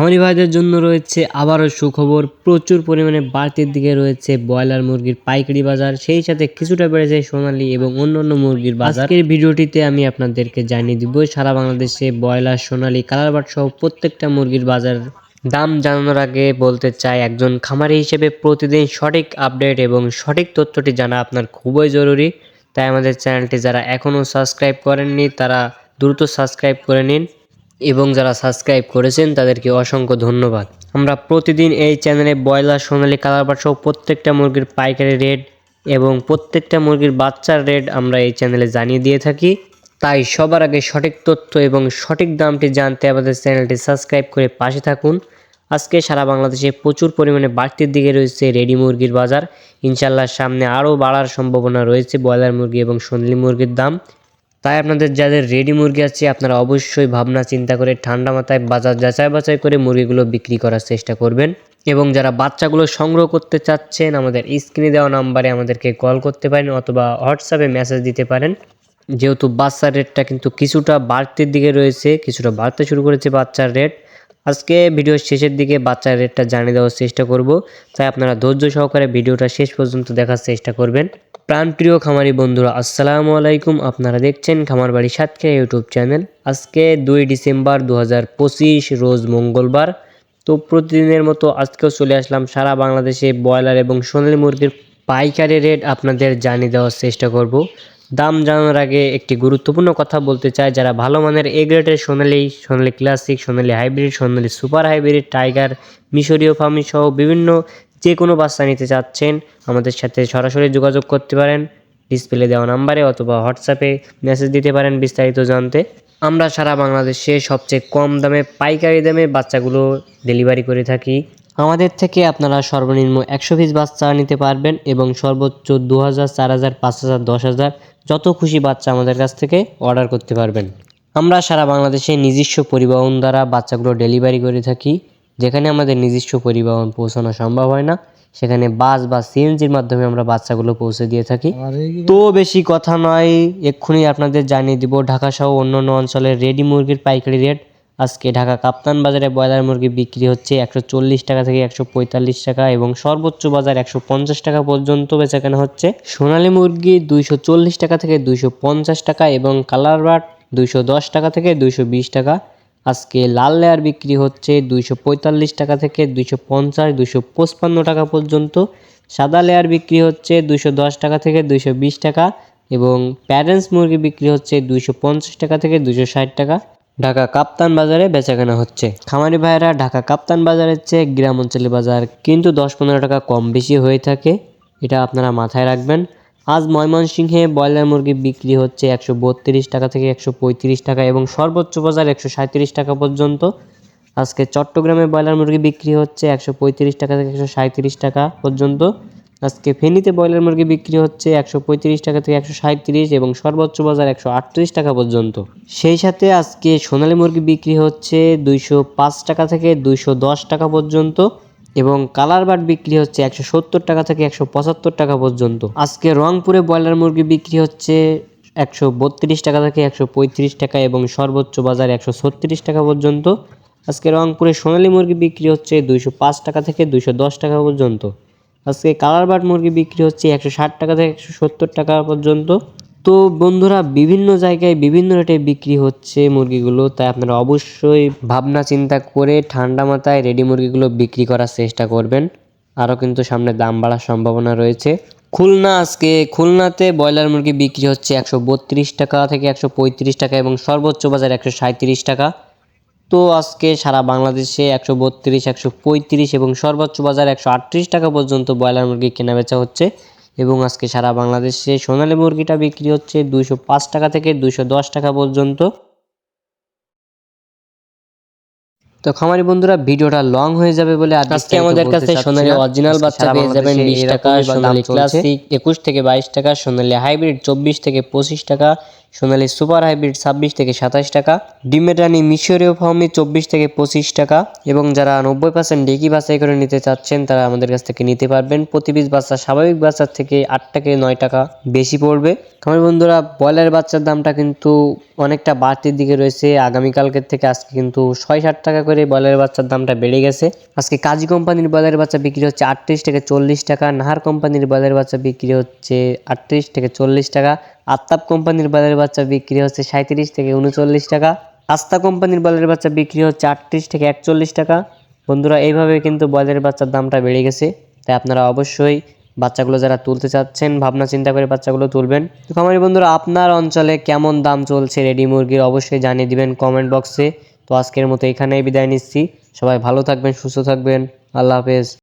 খামারি ভাইদের জন্য রয়েছে আবারও সুখবর। প্রচুর পরিমাণে বাড়তির দিকে রয়েছে ব্রয়লার মুরগির পাইকারি বাজার। সেই সাথে কিছুটা বেড়েছে সোনালি এবং অন্যান্য মুরগির বাজার। আজকের ভিডিওটিতে আমি আপনাদেরকে জানিয়ে দিব, সারা বাংলাদেশে ব্রয়লার, সোনালী, কালারবাট সহ প্রত্যেকটা মুরগির বাজার দাম জানানোর আগে বলতে চাই, একজন খামারি হিসেবে প্রতিদিন সঠিক আপডেট এবং সঠিক তথ্যটি জানা আপনার খুবই জরুরি। তাই আমাদের চ্যানেলটি যারা এখনও সাবস্ক্রাইব করেননি, তারা দ্রুত সাবস্ক্রাইব করে নিন। এবং যারা সাবস্ক্রাইব করেছেন তাদেরকে অসংখ্য ধন্যবাদ। আমরা প্রতিদিন এই চ্যানেলে ব্রয়লার, সোনালী কালারবাট সহ প্রত্যেকটা মুরগির পাইকারি রেট এবং প্রত্যেকটা মুরগির বাচ্চার রেট আমরা এই চ্যানেলে জানিয়ে দিয়ে থাকি। তাই সবার আগে সঠিক তথ্য এবং সঠিক দামটি জানতে আমাদের চ্যানেলটি সাবস্ক্রাইব করে পাশে থাকুন। আজকে সারা বাংলাদেশে প্রচুর পরিমাণে বাড়তির দিকে রয়েছে রেডি মুরগির বাজার। ইনশাল্লাহ সামনে আরও বাড়ার সম্ভাবনা রয়েছে ব্রয়লার মুরগি এবং সোনালী মুরগির দাম। তাই আপনাদের যাদের রেডি মুরগি আছে, আপনারা অবশ্যই ভাবনা চিন্তা করে ঠান্ডা মাথায় বাজার যাচাই বাছাই করে মুরগিগুলো বিক্রি করার চেষ্টা করবেন। এবং যারা বাচ্চাগুলো সংগ্রহ করতে চাচ্ছেন, আমাদের স্ক্রিনে দেওয়া নাম্বারে আমাদেরকে কল করতে পারেন অথবা হোয়াটসঅ্যাপে মেসেজ দিতে পারেন। যেহেতু বাচ্চার রেটটা কিন্তু কিছুটা বাড়তির দিকে রয়েছে, কিছুটা বাড়তে শুরু করেছে বাচ্চার রেট আজকে ভিডিওর শেষের দিকে বাচ্চার রেটটা জানিয়ে দেওয়ার চেষ্টা করব। তাই আপনারা ধৈর্য সহকারে ভিডিওটা শেষ পর্যন্ত দেখার চেষ্টা করবেন। প্রাণপ্রিয় খামারি বন্ধুরা, আসসালামু আলাইকুম। আপনারা দেখছেন খামার বাড়ি সাতক্ষীরা ইউটিউব চ্যানেল। আজকে দুই ডিসেম্বর দু হাজার পঁচিশ, রোজ মঙ্গলবার। তো প্রতিদিনের মতো আজকেও চলে আসলাম সারা বাংলাদেশে ব্রয়লার এবং সোনালী মুরগির পাইকারি রেট আপনাদের জানিয়ে দেওয়ার চেষ্টা করব। দাম জানানোর আগে একটি গুরুত্বপূর্ণ কথা বলতে চাই, যারা ভালো মানের এ গ্রেডের সোনালি সোনালি ক্লাসিক সোনালি হাইব্রিড সোনালি সুপার হাইব্রিড টাইগার মিশরীয় ফার্মি সহ বিভিন্ন যে কোনো বাচ্চা নিতে চাচ্ছেন, আমাদের সাথে সরাসরি যোগাযোগ করতে পারেন। ডিসপ্লে দেওয়া নাম্বারে অথবা হোয়াটসঅ্যাপে মেসেজ দিতে পারেন বিস্তারিত জানতে। আমরা সারা বাংলাদেশে সবচেয়ে কম দামে, পাইকারি দামে বাচ্চাগুলো ডেলিভারি করে থাকি। আমাদের থেকে আপনারা সর্বনিম্ন একশো পিস বাচ্চা নিতে পারবেন এবং সর্বোচ্চ দু হাজার চার হাজার পাঁচ হাজার দশ হাজার যত খুশি বাচ্চা আমাদের কাছ থেকে অর্ডার করতে পারবেন। আমরা সারা বাংলাদেশে নিজস্ব পরিবহন দ্বারা বাচ্চাগুলো ডেলিভারি করে থাকি যেখানে আমাদের নিজস্ব পরিবহন পৌঁছানো সম্ভব হয় না। সেখানে বাস বা সিএনজির মাধ্যমে আমরা বাচ্চাগুলো পৌঁছে দিয়ে থাকি। তো বেশি কথা নয় এক্ষুনি আপনাদের জানিয়ে দিব ঢাকা সহ অন্যান্য অঞ্চলের রেডি মুরগির পাইকারি রেট আজকে ঢাকা কাপ্তান বাজারে ব্রয়লার মুরগি বিক্রি হচ্ছে একশো চল্লিশ টাকা থেকে একশো পঁয়তাল্লিশ টাকা এবং সর্বোচ্চ বাজার একশো পঞ্চাশ টাকা পর্যন্ত বেচাকেনা হচ্ছে। সোনালী মুরগি দুইশো চল্লিশ টাকা থেকে দুইশো পঞ্চাশ টাকা এবং কালার বাট দুইশো দশ টাকা থেকে দুইশো বিশ টাকা। আজকে লাল লেয়ার বিক্রি হচ্ছে দুইশো পঁয়তাল্লিশ টাকা থেকে দুইশো পঞ্চাশ, দুইশো পঁচপান্ন টাকা পর্যন্ত। সাদা লেয়ার বিক্রি হচ্ছে দুইশো দশ টাকা থেকে দুইশো বিশ টাকা এবং প্যারেন্টস মুরগি বিক্রি হচ্ছে দুইশো পঞ্চাশ টাকা থেকে দুইশো ষাট টাকা। ঢাকা কাপ্তান বাজারে বেচাকেনা হচ্ছে। খামারি ভাইয়েরা ঢাকা কাপ্তান বাজারের চেয়ে গ্রাম অঞ্চলের বাজার কিন্তু দশ পনেরো টাকা কম বেশি হয়ে থাকে। এটা আপনারা মাথায় রাখবেন। আজ ময়মনসিংহে ব্রয়লার মুরগি বিক্রি হচ্ছে একশো বত্রিশ টাকা থেকে একশো পঁয়ত্রিশ টাকা এবং সর্বোচ্চ বাজার একশো সাঁত্রিশ টাকা পর্যন্ত। আজকে চট্টগ্রামে ব্রয়লার মুরগি বিক্রি হচ্ছে একশো পঁয়ত্রিশ টাকা থেকে একশো সাঁত্রিশ টাকা পর্যন্ত। আজকে ফেনীতে ব্রয়লার মুরগি বিক্রি হচ্ছে একশো পঁয়ত্রিশ টাকা থেকে একশো সাঁত্রিশ এবং সর্বোচ্চ বাজার একশো আটত্রিশ টাকা পর্যন্ত। সেই সাথে আজকে সোনালী মুরগি বিক্রি হচ্ছে দুইশো পাঁচ টাকা থেকে দুইশো দশ টাকা পর্যন্ত এবং কালার বাট বিক্রি হচ্ছে একশো সত্তর টাকা থেকে একশো পঁচাত্তর টাকা পর্যন্ত। আজকে রংপুরে ব্রয়লার মুরগি বিক্রি হচ্ছে একশো বত্রিশ টাকা থেকে একশো পঁয়ত্রিশ টাকা এবং সর্বোচ্চ বাজার একশো ছত্রিশ টাকা পর্যন্ত। আজকে রংপুরে সোনালী মুরগি বিক্রি হচ্ছে দুইশো পাঁচ টাকা থেকে দুইশো দশ টাকা পর্যন্ত। আজকে কালার বাট মুরগি বিক্রি হচ্ছে একশো ষাট টাকা থেকে একশো সত্তর টাকা পর্যন্ত। তো বন্ধুরা, বিভিন্ন জায়গায় বিভিন্ন রেটে বিক্রি হচ্ছে মুরগিগুলো, তাই আপনারা অবশ্যই ভাবনা চিন্তা করে ঠান্ডা মাথায় রেডি মুরগিগুলো বিক্রি করার চেষ্টা করবেন। আরও কিন্তু সামনে দাম বাড়ার সম্ভাবনা রয়েছে। খুলনা আজকে, খুলনাতে ব্রয়লার মুরগি বিক্রি হচ্ছে একশো বত্রিশ টাকা থেকে একশো পঁয়ত্রিশ টাকা এবং সর্বোচ্চ বাজার একশো টাকা। তো আজকে সারা বাংলাদেশে একশো বত্রিশ একশো পঁয়ত্রিশ এবং সর্বোচ্চ বাজার একশো আটত্রিশ টাকা পর্যন্ত ব্রয়লার মুরগি কেনা বেচা হচ্ছে এবং আজকে সারা বাংলাদেশে সোনালী মুরগিটা বিক্রি হচ্ছে দুইশো পাঁচ টাকা থেকে দুইশো দশ টাকা পর্যন্ত। তো খামারি বন্ধুরা ভিডিওটা লং হয়ে যাবে বলে আজকে আমাদের কাছে সোনালী অরিজিনাল বাচ্চা পেয়ে যাবেন বিশ টাকা সোনালী ক্লাসিক একুশ থেকে বাইশ টাকা সোনালী হাইব্রিড চব্বিশ থেকে পঁচিশ টাকা সোনালী সুপার হাইব্রিড ছাব্বিশ থেকে সাতাশ টাকা, ডিমের মিশরীয় ফার্মি চব্বিশ থেকে পঁচিশ টাকা এবং যারা নব্বই পার্সেন্ট ডেকি বাছাই করে নিতে চাচ্ছেন, তারা আমাদের কাছ থেকে নিতে পারবেন। প্রতি পিস বাচ্চা স্বাভাবিক বাচ্চার থেকে আট থেকে নয় টাকা বেশি পড়বে। আমার বন্ধুরা, ব্রয়লার বাচ্চার দামটা কিন্তু অনেকটা বাড়তির দিকে রয়েছে। আগামীকালকের থেকে আজকে কিন্তু ছয় ষাট টাকা করে ব্রয়লার বাচ্চার দামটা বেড়ে গেছে। আজকে কাজী কোম্পানির ব্রয়লার বাচ্চা বিক্রি হচ্ছে আটত্রিশ থেকে চল্লিশ টাকা, নাহার কোম্পানির ব্রয়লার বাচ্চা বিক্রি হচ্ছে আটত্রিশ থেকে চল্লিশ টাকা। আত্তাব কোম্পানির ব্রয়লার বাচ্চা বিক্রি হচ্ছে সাঁত্রিশ থেকে উনচল্লিশ টাকা। আস্থা কোম্পানির ব্রয়লার বাচ্চা বিক্রি হচ্ছে আটত্রিশ থেকে একচল্লিশ টাকা। বন্ধুরা, এইভাবে কিন্তু ব্রয়লার বাচ্চার দামটা বেড়ে গেছে। তাই আপনারা অবশ্যই বাচ্চাগুলো যারা তুলতে চাচ্ছেন, ভাবনা চিন্তা করে বাচ্চাগুলো তুলবেন। তো খামারি বন্ধুরা, আপনার অঞ্চলে কেমন দাম চলছে রেডি মুরগির অবশ্যই জানিয়ে দিবেন কমেন্ট বক্সে তো আজকের মতো এখানেই বিদায় নিচ্ছি। সবাই ভালো থাকবেন, সুস্থ থাকবেন। আল্লাহ হাফেজ।